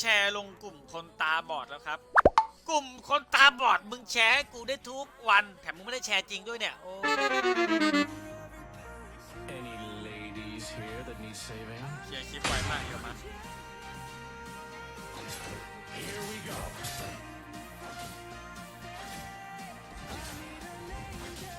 แชร์ลงกลุ่มคนตาบอดแล้วครับ กลุ่มคนตาบอดมึงแชร์ให้กูได้ทุกวัน แถมมึงไม่ได้แชร์จริงด้วยเนี่ยโอ้ Any ladies here that need saving? เคลียร์คลิปไวมากเยอะมาก Here we go.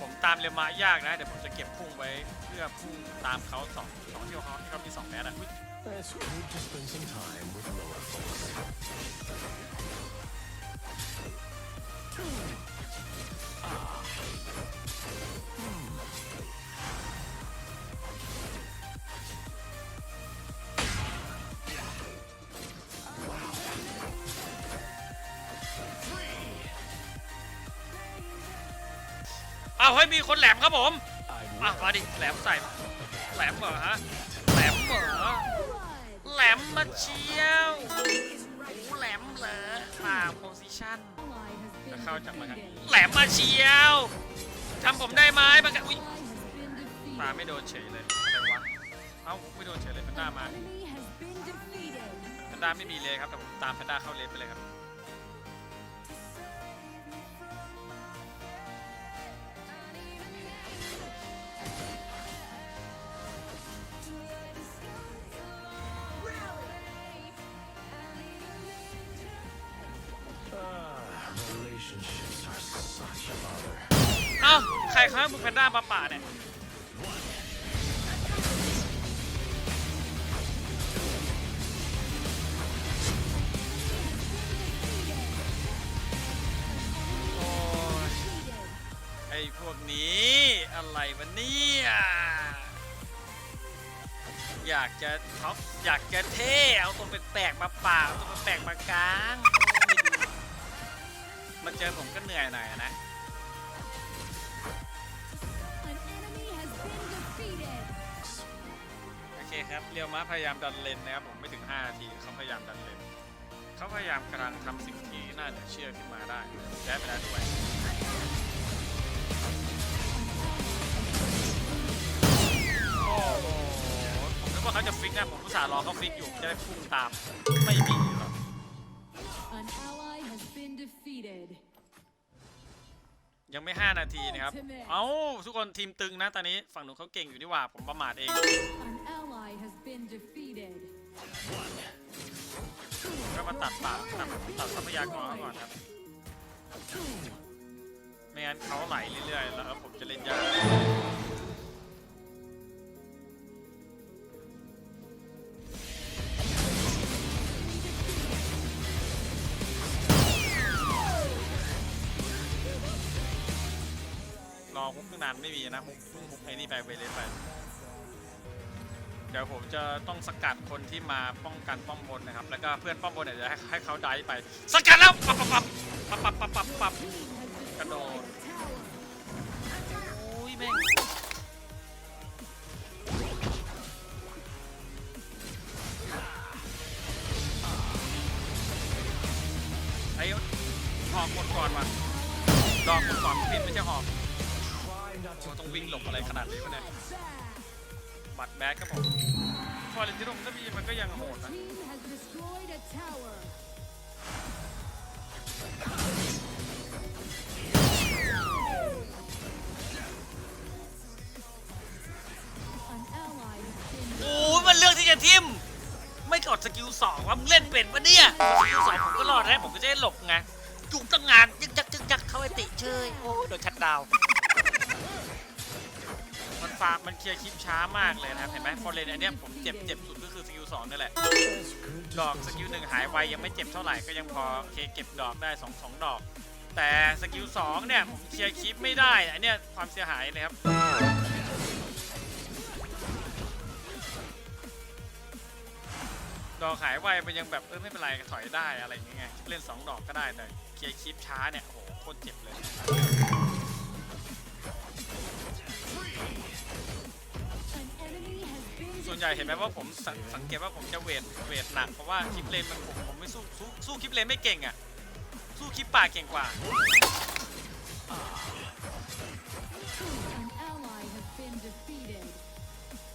ผมตามเรมายากนะ เดี๋ยวผมจะเก็บพุ่งไว้ เพื่อพุ่งตามเขาสองสองที่เขาที่เขามีสองแมสอะอุ๊ย It's good to spend some time with lower folks. อ้าวเฮ้ยมีคนแหลมครับผม อะมาดิแหลมใส่แหลมเหรอฮะ ลมาเชียวหูแหลมเหรอป่าโพซิชั่นจะเข้าจากมากันแหลมมาเชียวทำผมได้ไหมบังกันอุ้ยตาไม่โดนเฉยเลยอะไรวะเอ้าไม่โดนเฉยเลยแพนด้ามาแพนด้าไม่มีเลยครับแต่ผมตามแพนด้าเข้าเลนไปเลยครับ ใครเขาให้มึงแพนด้ามาป่าเนี่ยโอ้ยไอ้พวกนี้อะไรวะเนี่ยอยากจะท็อปอยากจะเท่เอาตัวแปลกๆมาป่าเอาตัวแปลกๆมากลางไม่ดูมาเจอผมก็เหนื่อยหน่อยอะ นะโอเคครับเรียวม้าพยายามดันเลนนะครับผมไม่ถึง5นาทีเขาพยายามดันเลนเขาพยายามกำลังทำสิ่งที่น่าเหลือเชื่อขึ้นมาได้แย้ไปแล้วด้วยโอ้โหผมนึกว่าเขาจะฟิกนะผมอุตส่าห์รอเขาฟิกอยู่จะได้พุ่งตามไม่มีหรอก An ally has been defeated. ยังไม่ 5 นาทีนะครับ เอ้า ทุกคนทีมตึงนะ ตอนนี้ ฝั่งหนูนเขาเก่งอยู่นี่หว่า ผมประมาทเอง ก็มาตัดปากตัดตัดทรัพยากรเขาก่อนครับ ไม่งั้นเขาไหลเรื่อยๆ แล้วผมจะเล่นยากรอฮุกตั้งนานไม่มีนะฮุกเพิ่งฮุกไอ้นี่ไปเวเลสไป ดี๋ยวผมจะต้องสกัดคนที่มาป้องกันป้อมบนนะครับ แล้วก็เพื่อนป้อมบนเนี่ยจะให้ให้เขาได้ไป สกัดแล้วปับปับปับปับปับปับปับปับกระโดดโอ้ยแม่งไอ้หอกหมดก่อนว่ะดอกหมดก่อนผิดไม่ใช่หอกโอ้ต้องวิ่งหลบอะไรขนาดนี้วะเนี่ย บัตรแบ็กครับผมฟอร์เรนติโนมันก็มีมันก็ยังโหดนะโอ้ยมันเลือกที่จะทิม ไม่กดสกิลสองว่ามึงเล่นเป็นปะเนี่ยสกิลสองผมก็รอดแล้วผมก็จะได้หลบไงจุกตั้งงานยึกยักยึกยักเข้าไอติเชยโอ้ยโดนชัดดาวน์ ฟาร์มมันเคลียร์คลิปช้ามากเลยนะครับเห็นไหมฟอร์เรนอันเนี้ยผมเจ็บเจ็บสุดก็คือสกิลสองนี่แหละ ดอกสกิลหนึ่งหายไวยังไม่เจ็บเท่าไหร่ก็ยังพอเคเก็บดอกได้สองสองดอก แต่สกิลสองเนี่ยผมเคลียร์คลิปไม่ได้อันเนี้ยความเสียหายเลยครับดอกหายไวมันยังแบบเออไม่เป็นไรถอยได้อะไรอย่างเงี้ยเล่นสองดอกก็ได้แต่เคลียร์คลิปช้าเนี่ยโอ้โหโคตรเจ็บเลย ส่วนใหญ่เห็นไหมว่าผมสสังเกตว่าผมจะเวทเวทหนักเพราะว่าคลิปเลนมันผมผมไม่สู้สู้สู้คลิปเลนไม่เก่งอะสู้คลิปป่าเก่งกว่า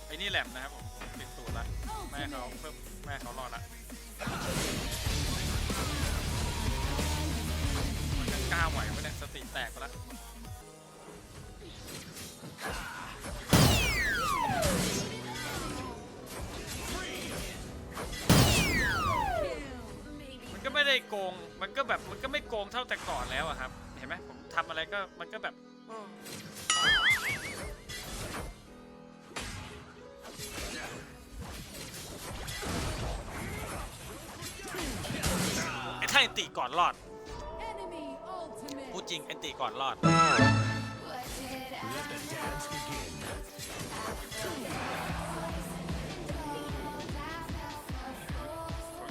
ไอ้นี่แหลมนะครับผมติดตัวละแม่เขาเพิ่มแม่เขารอดละมันจะกล้าไหวไหมเนี่ยสติแตกไปละ โกง มันก็แบบมันก็ไม่โกงเท่าแต่ก่อนแล้วอะครับ เห็นไหมผมทำอะไรก็มันก็แบบเออไอ้ถ้าไอนติก่อนรอด Enemy ultimate. พูดจริงไอนติก่อนรอด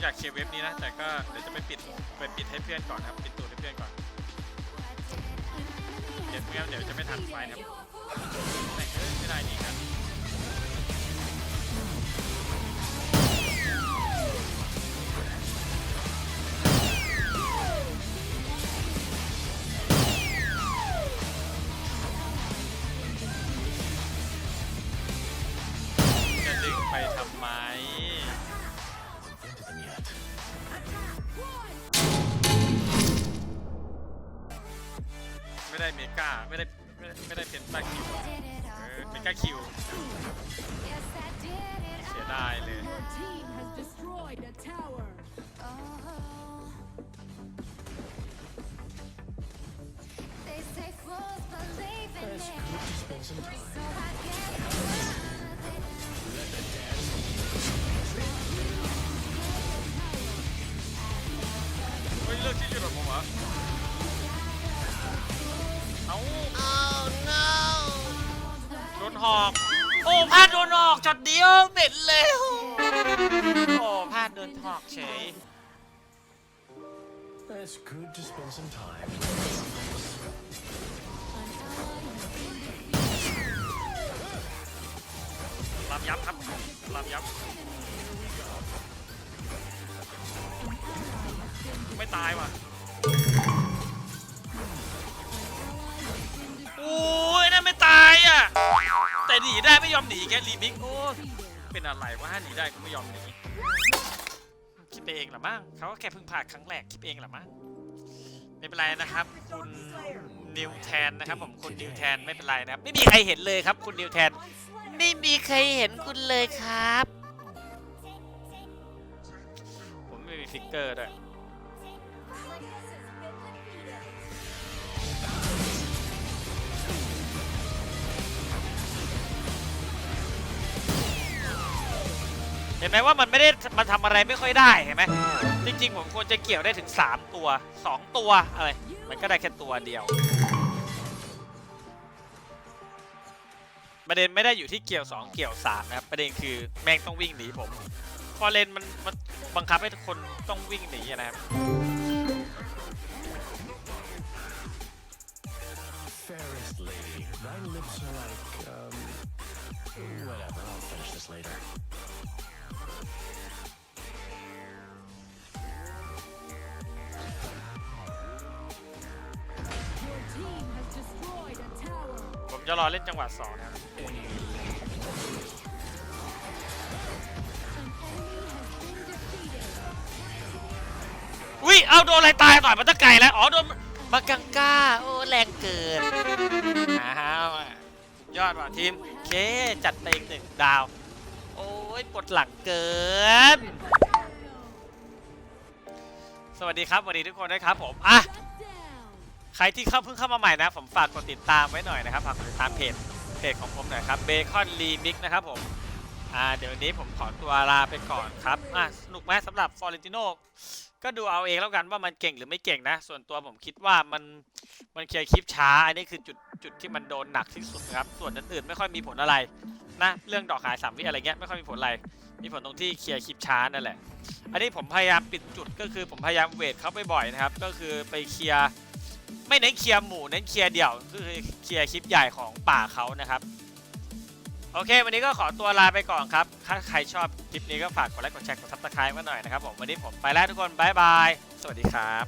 อยากเคลียร์เว็บนี้นะ แต่ก็เดี๋ยวจะไปปิดไปปิดให้เพื่อนก่อนครับ ปิดตูดให้เพื่อนก่อนเดี๋ยวเพื่อนเดี๋ยวจะไม่ทันไฟครับแต่งเอ้ยไม่ได้ดีครับ ไม่ได้เมกาไม่ได้ไม่ได้ไม่ได้เพนตาคิวเออเมกาคิวเสียดายเลย Your team has destroyed a tower. They say fools believe in It's it. เฮ้ยเลิกที่หยุดแบบผมเหรอเอ้าโดนหอก โอ้พลาดโดนหอกช็อตเดียวเม็ดเลยโอ้พลาดโดนหอกเฉย It's good to spend some time. An ally has been defeated. ลำยับครับลำยับ ตายว่ะโอ้ยนั่นไม่ตายอะ แต่หนีได้ไม่ยอมหนีแกรีมิกโอ้ยเป็นอะไรวะหนีได้ก็ไม่ยอมหนีคิดไปเองหรือมั้งเขาก็แค่เพิ่งผ่านครั้งแรกคิดไปเองหรือมั้งไม่เป็นไรนะครับ คุณนิวแทนนะครับ ผมคุณนิวแทนไม่เป็นไรนะครับ ไม่มีใครเห็นเลยครับ คุณนิวแทน ไม่มีใครเห็นคุณเลยครับ ผมไม่มีฟิกเกอร์ด้วย เห็นไหมว่ามันไม่ได้มันทำอะไรไม่ค่อยได้เห็นไหมจริง ๆ ผมควรจะเกี่ยวได้ถึง 3 ตัว 2 ตัวอะไรมันก็ได้แค่ตัวเดียว ประเด็นไม่ได้อยู่ที่เกี่ยว 2 เกี่ยว3นะครับประเด็นคือแม่งต้องวิ่งหนีผมพอเลนมันมันบังคับให้ทุกคนต้องวิ่งหนีนะครับ Fairest lady, thy lips are like, um, whatever, I'll finish this later. Your team has destroyed a tower. ผมจะรอเล่นจังหวะ2นะครับ An enemy has been defeated. อุ้ยเอาโดนอะไรตายต่อยมันตะไก่แล้ว อ๋อโดนมากังก้า โอ้แรงเกินอ้าวยอดว่ะทีมโอเค จัดไปอีกหนึ่งดาวโอ้ ยปวดหลังเกิน สวัสดีครับสวัสดีทุกคนนะครับผมอะใครที่เข้าเพิ่งเข้ามาใหม่นะ ผมฝากกดติดตามไว้หน่อยนะครับฝากกดติดตามเพจเพจของผมหน่อยครับเบคอนรีมิกนะครับผมอ่าเดี๋ยวนี้ผมขอตัวลาไปก่อนครับอะสนุกไหมสำหรับฟอร์เรนติโน ก็ดูเอาเองแล้วกันว่ามันเก่งหรือไม่เก่งนะ ส่วนตัวผมคิดว่ามันมันเคลียร์คลิปช้า อันนี้คือจุดจุดที่มันโดนหนักที่สุดนะครับ ส่วนอื่นๆไม่ค่อยมีผลอะไรนะเรื่องดอกขายสามวิอะไรเงี้ยไม่ค่อยมีผลอะไร มีผลตรงที่เคลียร์คลิปช้านั่นแหละ อันนี้ผมพยายามปิดจุดก็คือผมพยายามเวทเขาไปบ่อยๆนะครับ ก็คือไปเคลียร์ไม่เน้นเคลียร์หมู่เน้นเคลียร์เดี่ยวคือเคลียร์คลิปใหญ่ของป่าเขานะครับ โอเค วันนี้ก็ขอตัวลาไปก่อนครับ ถ้าใครชอบคลิปนี้ก็ฝากกดไลค์กดแชร์กดซับสไครต์มาหน่อยนะครับผมวันนี้ผมไปแล้วทุกคนบายบาย สวัสดีครับ